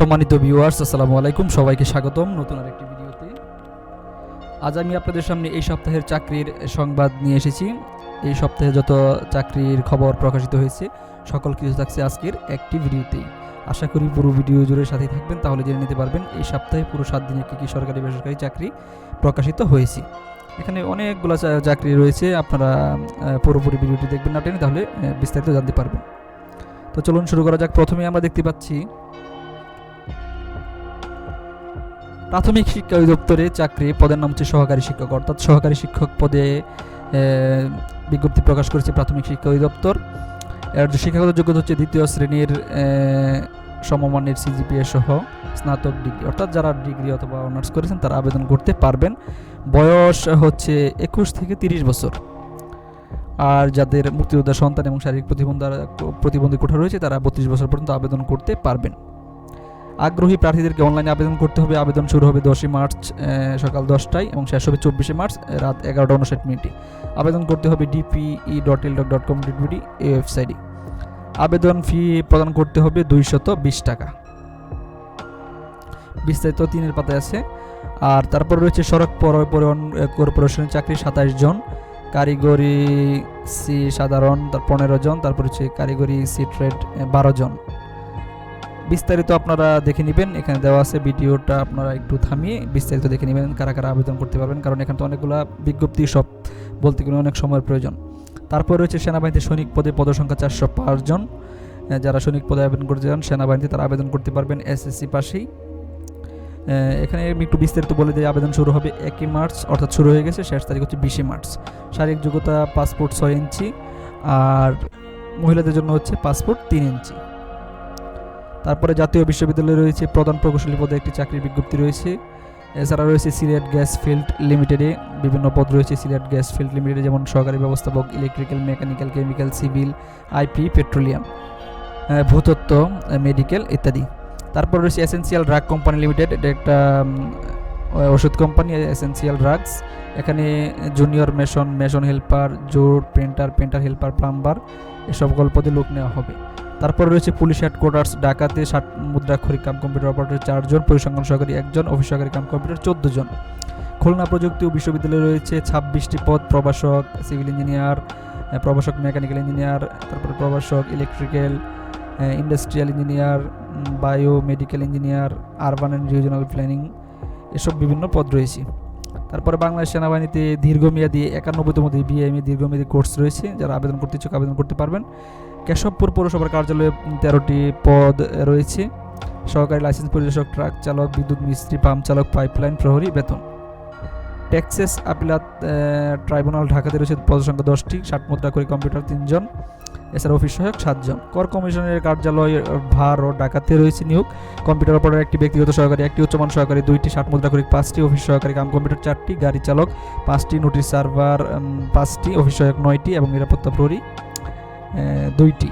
সম্মানিত ভিউয়ার্স আসসালামু আলাইকুম। সবাইকে স্বাগতম নতুন আরেকটি ভিডিওতে। আজ আমি আপনাদের সামনে এই সপ্তাহের চাকরির সংবাদ নিয়ে এসেছি। এই সপ্তাহে যত চাকরির খবর প্রকাশিত হয়েছে, সকল কিছু থাকছে আজকের একটি ভিডিওতেই আশা করি পুরো ভিডিও জুড়ে সাথেই থাকবেন, তাহলে জেনে নিতে পারবেন এই সপ্তাহে পুরো সাত দিনে কী কী সরকারি বেসরকারি চাকরি প্রকাশিত হয়েছে। এখানে অনেকগুলো চাকরি রয়েছে, আপনারা পুরোপুরি ভিডিওটি দেখবেন না টেনে, তাহলে বিস্তারিত জানতে পারবেন। তো চলুন শুরু করা যাক। প্রথমে আমরা দেখতে পাচ্ছি প্রাথমিক শিক্ষা অধিদপ্তরে চাকরি পদের নাম হচ্ছে সহকারী শিক্ষক, অর্থাৎ সহকারী শিক্ষক পদে বিজ্ঞপ্তি প্রকাশ করেছে প্রাথমিক শিক্ষা অধিদপ্তর। এর শিক্ষাগত যোগ্যতা হচ্ছে দ্বিতীয় শ্রেণির সমমানের সিজিপিএ সহ স্নাতক ডিগ্রি, অর্থাৎ যারা ডিগ্রি অথবা অনার্স করেছেন তারা আবেদন করতে পারবেন। বয়স হচ্ছে একুশ থেকে তিরিশ বছর। আর যাদের মুক্তিযোদ্ধা সন্তান এবং শারীরিক প্রতিবন্ধ, প্রতিবন্ধী কোঠা রয়েছে তারা বত্রিশ বছর পর্যন্ত আবেদন করতে পারবেন। আগ্রহী প্রার্থীদেরকে অনলাইনে আবেদন করতে হবে। আবেদন শুরু হবে দশই মার্চ সকাল দশটায় এবং শেষ হবে চব্বিশে মার্চ রাত এগারোটা উনষাট মিনিটে। আবেদন করতে হবে DPE dot L dot com dot এই ওয়েবসাইটে আবেদন ফি প্রদান করতে হবে দুইশত বিশ টাকা। বিস্তারিত তিনের পাতায় আছে। আর তারপর রয়েছে সড়ক পর- পরিবহন কর্পোরেশনের চাকরি সাতাশ জন, কারিগরি সি সাধারণ তার পনেরো জন, তারপর হচ্ছে কারিগরি সি ট্রেড বারো জন। বিস্তারিত আপনারা দেখে নেবেন। এখানে দেওয়া আছে ভিডিওটা আপনারা একটু থামিয়ে বিস্তারিত দেখে নেবেন কারা কারা আবেদন করতে পারবেন কারণ এখানে তো অনেকগুলো বিজ্ঞপ্তি সব বলতে গেলে অনেক সময়ের প্রয়োজন। তারপর রয়েছে সেনাবাহিনীতে সৈনিক পদে পদসংখ্যা চারশো জন। আহ, যারা সৈনিক পদে আবেদন করতে চান সেনাবাহিনীতে তারা আবেদন করতে পারবেন এসএসসি পাশেই। এখানে আমি একটু বিস্তারিত বলে দিই আবেদন শুরু হবে একই মার্চ অর্থাৎ শুরু হয়ে গেছে শেষ তারিখ হচ্ছে বিশে মার্চ। শারীরিক যোগ্যতা পাসপোর্ট ছয় ইঞ্চি আর মহিলাদের জন্য হচ্ছে পাসপোর্ট তিন ইঞ্চি। তারপরে জাতীয় বিশ্ববিদ্যালয়ে রয়েছে প্রধান প্রকৌশলী পদে একটি চাকরির বিজ্ঞপ্তি রয়েছে। এছাড়া রয়েছে সিলেট গ্যাস ফিল্ড লিমিটেডে বিভিন্ন পদ রয়েছে সিলেট গ্যাস ফিল্ড লিমিটেডে, যেমন সহকারী ব্যবস্থাপক, electrical, mechanical, chemical, civil IP petroleum ভূতত্ত্ব medical ইত্যাদি। তারপর রয়েছে এসেন্সিয়াল ড্রাগ কোম্পানি লিমিটেড, এটা একটা ওষুধ কোম্পানি এসেন্সিয়াল ড্রাগস। এখানে জুনিয়র মেশন মেশন হেল্পার, জোর, পেন্টার পেন্টার হেল্পার, প্লাম্বার, এসব পদে লোক নেওয়া হবে। তারপর রয়েছে পুলিশ হেডকোয়ার্টার্স ডাকাতে ষাট মুদ্রাক্ষরিক কাম কম্পিউটার অপারেটর চারজন, পরিসংখ্যান সহকারী একজন অফিস সহকারী কাম কম্পিউটার চোদ্দ জন। খুলনা প্রযুক্তি ও বিশ্ববিদ্যালয়ে রয়েছে ছাব্বিশটি পদ, প্রভাষক সিভিল ইঞ্জিনিয়ার প্রভাষক মেকানিক্যাল ইঞ্জিনিয়ার তারপর প্রভাষক electrical industrial engineer bio medical engineer urban and regional planning এসব বিভিন্ন পদ রয়েছে। তারপরে বাংলাদেশ সেনাবাহিনীতে দীর্ঘমেয়াদী একানব্বইতম বিএমএ দীর্ঘমেয়াদী কোর্স রয়েছে, যারা আবেদন করতে ইচ্ছুক আবেদন করতে পারবেন। কেশবপুর পৌরসভার কার্যালয়ে তেরোটি পদ রয়েছে। সহকারী লাইসেন্স পরিদর্শক, ট্রাক চালক, বিদ্যুৎ মিস্ত্রি, পাম্প চালক, পাইপলাইন প্রহরী, বেতন। টেক্সাস আপিলাত ট্রাইব্যুনাল, ঢাকাতে রয়েছে পদ সংখ্যা দশটি ষাট মুদ্রা করে কম্পিউটার, তিনজন। এছাড়া অফিস সহায়ক, সাতজন। কর কমিশনের কার্যালয়, ভার ও ডাকাতে রয়েছে নিয়োগ। কম্পিউটার অপারেটর একটি ব্যক্তিগত সহকারী, একটি উচ্চমান সহকারী, দুইটি ষাট মুদ্রা করে, পাঁচটি অফিস সহকারী, কাম কম্পিউটার চারটি, গাড়ি চালক, পাঁচটি নোটিশ সার্ভার পাঁচটি অফিস সহায়ক, নয়টি এবং নিরাপত্তা প্রহরী দুইটি।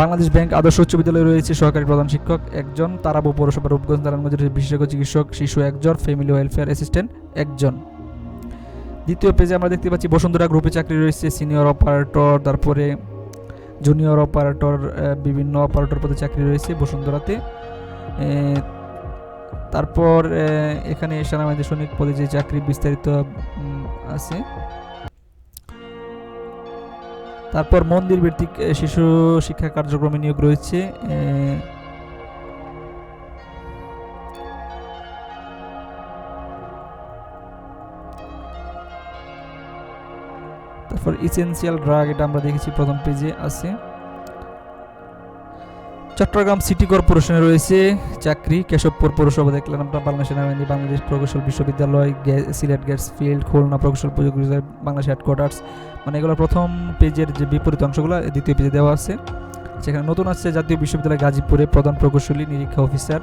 বাংলাদেশ ব্যাংক আদর্শ উচ্চ বিদ্যালয়ে রয়েছে সহকারী প্রধান শিক্ষক, একজন তারাবো পৌরসভা রূপগঞ্জ নারায়ণগঞ্জের বিশেষজ্ঞ চিকিৎসক, শিশু একজন ফ্যামিলি ওয়েলফেয়ার অ্যাসিস্ট্যান্ট একজন। দ্বিতীয় পেজে আমরা দেখতে পাচ্ছি বসুন্ধরা গ্রুপে চাকরি রয়েছে সিনিয়র অপারেটর তারপরে জুনিয়র অপারেটর বিভিন্ন অপারেটর পদে চাকরি রয়েছে বসুন্ধরাতে। তারপর এখানে সেনাবাহিনী সৈনিক পদে যে চাকরি বিস্তারিত আছে। তারপর মন্দির ভিত্তিক শিশু শিক্ষা কার্যক্রমে নিয়োগ রয়েছে তারপর ইসেন্সিয়াল ড্রাগ এটা আমরা দেখেছি প্রথম পেজে আছে। চট্টগ্রাম সিটি কর্পোরেশনে রয়েছে চাকরি, কেশবপুর পৌরসভা দেখলেন আপনার, বাংলাদেশ সেনাবাহিনী, বাংলাদেশ প্রকৌশল বিশ্ববিদ্যালয় সিলেট গ্যাস ফিল্ড, খুলনা প্রকৌশল প্রযুক্তি বাংলাদেশ হেডকোয়ার্টার্স। মানে এগুলো প্রথম পেজের যে বিপরীত অংশগুলো দ্বিতীয় পেজে দেওয়া আছে। সেখানে নতুন আছে জাতীয় বিশ্ববিদ্যালয় গাজীপুরে প্রধান প্রকৌশলী, নিরীক্ষা অফিসার।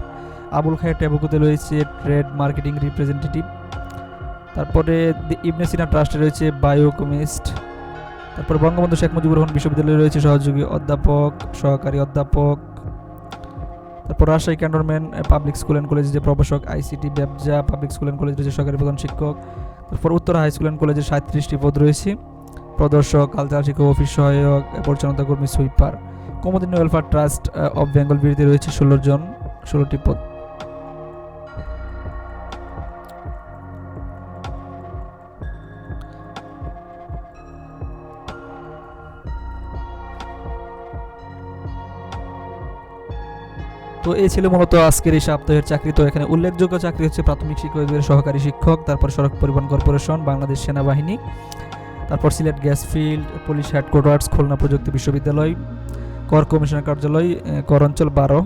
আবুল খায়ের ট্যাবুকুতে রয়েছে ট্রেড মার্কেটিং রিপ্রেজেন্টেটিভ। তারপরে ইবনে সিনা ট্রাস্টে রয়েছে বায়োকমিস্ট। তারপর বঙ্গবন্ধু শেখ মুজিবুর রহমান বিশ্ববিদ্যালয়ে রয়েছে সহযোগী অধ্যাপক, সহকারী অধ্যাপক। তারপর Rajshahi cantonment public school and কলেজের যে প্রভাষক আইসিটি ব্যবসা পাবলিক স্কুল অ্যান্ড কলেজের যে সরকারি প্রধান শিক্ষক, তারপর উত্তর হাই স্কুল অ্যান্ড কলেজের সাঁত্রিশটি পদ রয়েছে। প্রদর্শক কালচার শিক্ষক অফিস সহায়ক পরিচালনা কর্মী সুইপার কমদিন ওয়েলফেয়ার ট্রাস্ট অফ বেঙ্গল বিরতি রয়েছে ষোলো জন ষোলোটি পদ। তো এই ছিল মূলত আজকের এই সপ্তাহের চাকরি। তো এখানে উল্লেখযোগ্য চাকরি হচ্ছে প্রাথমিক শিক্ষক বিভাগের সহকারী শিক্ষক, তারপর সড়ক পরিবহন কর্পোরেশন, বাংলাদেশ সেনাবাহিনী, তারপর Sylhet gas field, police headquarters, Khulna প্রযুক্তি বিশ্ববিদ্যালয়, কর কমিশনার কার্যালয় কর অঞ্চল বারো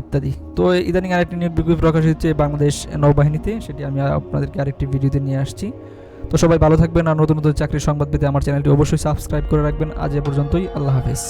ইত্যাদি। তো ইদানিং আরেকটি নিয়োগ বিজ্ঞপ্তি প্রকাশ হচ্ছে বাংলাদেশ নৌবাহিনীতে, সেটি আমি আপনাদেরকে আরেকটি ভিডিওতে নিয়ে আসছি। তো সবাই ভালো থাকবেন আর নতুন নতুন চাকরির সংবাদ পেতে আমার চ্যানেলটি অবশ্যই সাবস্ক্রাইব করে রাখবেন। আজ এ পর্যন্তই, আল্লাহ হাফেজ।